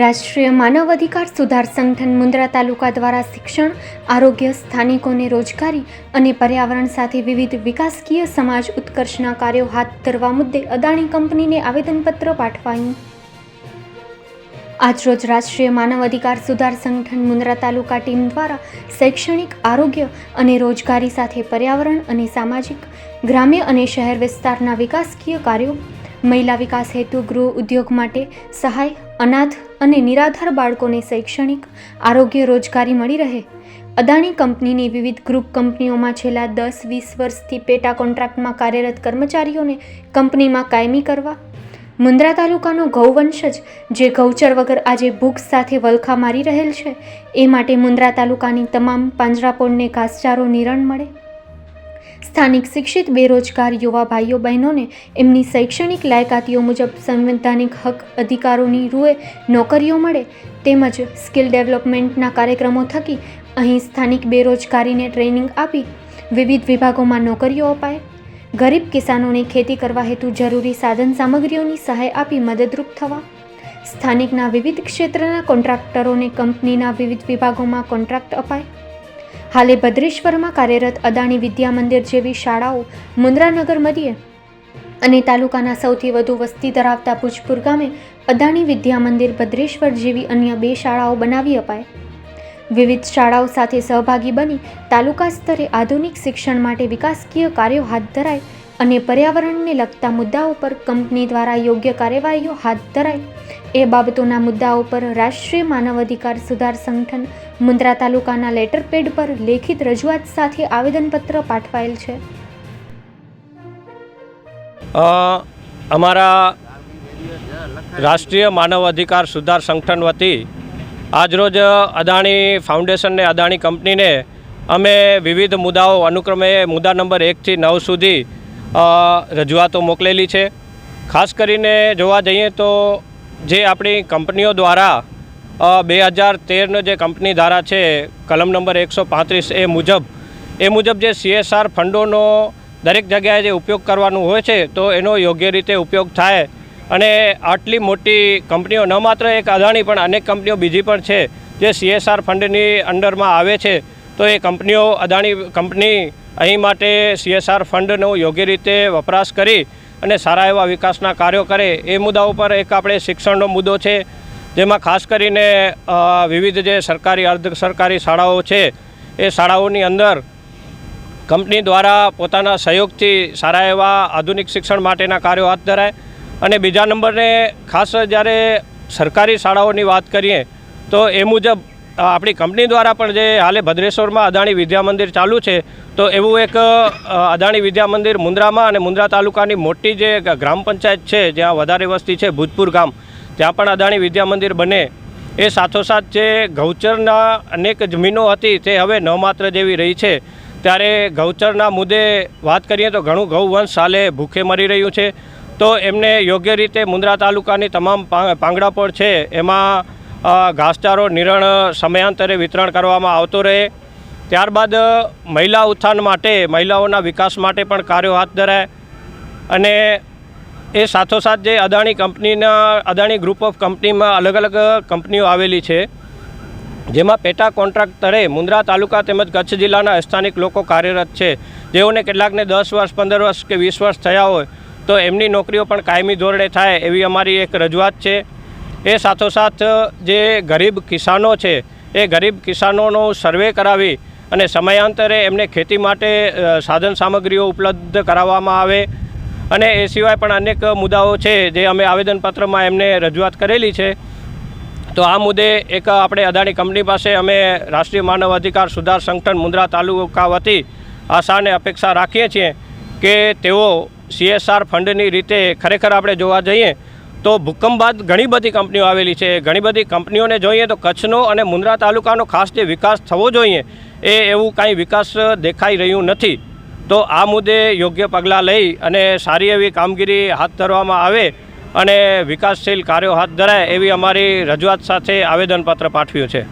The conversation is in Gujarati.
રાષ્ટ્રીય માનવ અધિકાર સુધાર સંગઠન મુન્દ્રા તાલુકા દ્વારા શિક્ષણ, આરોગ્ય, સ્થાનિકોને રોજગારી અને પર્યાવરણ સાથે વિવિધ વિકાસકીય સમાજ ઉત્કર્ષના કાર્યો હાથ ધરવા મુદ્દે અદાણી કંપનીને આવેદનપત્ર પાઠવાયું. આજરોજ રાષ્ટ્રીય માનવ અધિકાર સુધાર સંગઠન મુન્દ્રા તાલુકા ટીમ દ્વારા શૈક્ષણિક, આરોગ્ય અને રોજગારી સાથે પર્યાવરણ અને સામાજિક, ગ્રામ્ય અને શહેર વિસ્તારના વિકાસકીય કાર્યો, મહિલા વિકાસ હેતુ ગૃહ ઉદ્યોગ માટે સહાય અનાથ અને નિરાધાર બાળકોને શૈક્ષણિક, આરોગ્ય રોજગારી મળી રહે. અદાણી કંપનીની વિવિધ ગ્રુપ કંપનીઓમાં છેલ્લા દસ, વીસ વર્ષથી પેટા કોન્ટ્રાક્ટમાં કાર્યરત કર્મચારીઓને કંપનીમાં કાયમી કરવા. મુન્દ્રા તાલુકાનો ગૌવંશજ, જે ગૌચર વગર આજે ભૂખ સાથે વલખા મારી રહેલ છે, એ માટે મુન્દ્રા તાલુકાની તમામ પાંજરાપોળને ઘાસચારો નિરણ મળે. સ્થાનિક શિક્ષિત બેરોજગાર યુવા ભાઈઓ બહેનોને એમની શૈક્ષણિક લાયકાતીઓ મુજબ સંવૈધાનિક હક અધિકારોની રૂએ નોકરીઓ મળે તેમજ સ્કિલ ડેવલપમેન્ટના કાર્યક્રમો થકી અહીં સ્થાનિક બેરોજગારીને ટ્રેનિંગ આપી વિવિધ વિભાગોમાં નોકરીઓ અપાય. ગરીબ કિસાનોને ખેતી કરવા હેતુ જરૂરી સાધન સામગ્રીઓની સહાય આપી મદદરૂપ થવા. સ્થાનિકના વિવિધ ક્ષેત્રના કોન્ટ્રાક્ટરોને કંપનીના વિવિધ વિભાગોમાં કોન્ટ્રાક્ટ અપાય. હાલે ભદ્રેશ્વરમાં કાર્યરત અદાણી વિદ્યા મંદિર જેવી શાળાઓ મુન્દ્રાનગર મધ્યે અને તાલુકાના સૌથી વધુ વસ્તી ધરાવતા ભુજપુર ગામે અદાણી વિદ્યા મંદિર ભદ્રેશ્વર જેવી અન્ય બે શાળાઓ બનાવી અપાય. વિવિધ શાળાઓ સાથે સહભાગી બની તાલુકા સ્તરે આધુનિક શિક્ષણ માટે વિકાસકીય કાર્યો હાથ ધરાય અને પર્યાવરણને લગતા મુદ્દાઓ પર કંપની દ્વારા યોગ્ય કાર્યવાહીઓ હાથ ધરાય એ બાબતોના મુદ્દાઓ પર રાષ્ટ્રીય માનવ અધિકાર સુધાર સંગઠન મુન્દ્રા તાલુકાના લેટર પેડ પર લેખિત રજૂઆત સાથે આવેદનપત્ર પાઠવાયેલ છે. અમારા રાષ્ટ્રીય માનવ અધિકાર સુધાર સંગઠન વતી આજરોજ અદાણી ફાઉન્ડેશન ને અદાણી કંપનીને અમે વિવિધ મુદ્દાઓ અનુક્રમે મુદ્દા નંબર એકથી નવ સુધી રજૂઆતો મોકલેલી છે. ખાસ કરીને જોવા જઈએ તો જે આપણી કંપનીઓ દ્વારા બે હજાર તેરનો જે કંપની ધારા છે, કલમ નંબર એકસો પાંત્રીસ એ મુજબ એ મુજબ જે સીએસઆર ફંડોનો દરેક જગ્યાએ જે ઉપયોગ કરવાનું હોય છે, તો એનો યોગ્ય રીતે ઉપયોગ થાય. અને આટલી મોટી કંપનીઓ ન માત્ર એક અદાણી પણ અનેક કંપનીઓ બીજી પણ છે, જે સીએસઆર ફંડની અંડરમાં આવે છે, તો એ કંપનીઓ અદાણી કંપની અહીં માટે સીએસઆર ફંડનો યોગ્ય રીતે વપરાશ કરી અને સારા એવા વિકાસના કાર્યો કરે એ મુદ્દા ઉપર એક આપણે શિક્ષણનો મુદ્દો છે, જેમાં ખાસ કરીને વિવિધ જે સરકારી, અર્ધ સરકારી શાળાઓ છે, એ શાળાઓની અંદર કંપની દ્વારા પોતાના સહયોગથી સારા એવા આધુનિક શિક્ષણ માટેના કાર્યો હાથ ધરાય અને બીજા નંબરને ખાસ જ્યારે સરકારી શાળાઓની વાત કરીએ, તો એ મુજબ આપણી કંપની દ્વારા પણ જે હાલે ભદ્રેશ્વરમાં અદાણી વિદ્યા મંદિર ચાલુ છે, તો એવું એક અદાણી વિદ્યા મંદિર મુન્દ્રામાં અને મુન્દ્રા તાલુકાની મોટી જે ગ્રામ પંચાયત છે, જ્યાં વધારે વસ્તી છે ભૂજપુર ગામ, ત્યાં પણ અદાણી વિદ્યા મંદિર બને. એ સાથોસાથ જે ગૌચરના અનેક જમીનો હતી, તે હવે ન માત્ર જેવી રહી છે. ત્યારે ગૌચરના મુદ્દે વાત કરીએ તો ઘણું ગૌવંશ સાલે ભૂખે મરી રહ્યું છે. તો એમને યોગ્ય રીતે મુન્દ્રા તાલુકાની તમામ પાંગડા પાંગડાપોળ છે, એમાં ઘાસચારો નિરણ સમયાંતરે વિતરણ કરવામાં આવતો રહે. ત્યારબાદ મહિલા ઉત્થાન માટે, મહિલાઓના વિકાસ માટે પણ કાર્યો હાથ ધરાય. અને એ સાથોસાથ જે અદાણી કંપનીના, અદાણી ગ્રુપ ઓફ કંપનીમાં અલગ અલગ કંપનીઓ આવેલી છે. જેમાં પેટા કોન્ટ્રાક્ટ તરે મુન્દ્રા તાલુકા તેમજ કચ્છ જિલ્લાના સ્થાનિક લોકો કાર્યરત છે. જેઓને કેટલાકને દસ વર્ષ, પંદર વર્ષ કે વીસ વર્ષ થયા હોય, તો એમની નોકરીઓ પણ કાયમી ધોરણે થાય એવી અમારી એક રજૂઆત છે. એ સાથોસાથ જે ગરીબ કિસાનો છે, એ ગરીબ કિસાનોનો સર્વે કરાવી અને સમયાંતરે એમને ખેતી માટે સાધન સામગ્રીઓ ઉપલબ્ધ કરાવવામાં આવે. અને એ સિવાય પણ અનેક મુદ્દાઓ છે, જે અમે આવેદનપત્રમાં એમને રજૂઆત કરેલી છે. તો આ મુદ્દે એક આપણે અદાણી કંપની પાસે અમે રાષ્ટ્રીય માનવ અધિકાર સુધાર સંગઠન મુન્દ્રા તાલુકા વતી આશા અને અપેક્ષા રાખીએ છીએ કે તેઓ સીએસઆર ફંડની રીતે ખરેખર આપણે જોવા જઈએ તો ભૂકંપ બાદ ઘણી બધી કંપનીઓ આવેલી છે. ઘણી બધી કંપનીઓને જોઈએ તો કચ્છનો અને મુન્દ્રા તાલુકાનો ખાસ જે વિકાસ થવો જોઈએ એ એવું કાંઈ વિકાસ દેખાઈ રહ્યું નથી. તો આ મુદ્દે યોગ્ય પગલાં લઈ અને સારી એવી કામગીરી હાથ ધરવામાં આવે અને વિકાસશીલ કાર્યો હાથ ધરાય એવી અમારી રજૂઆત સાથે આવેદનપત્ર પાઠવ્યું છે.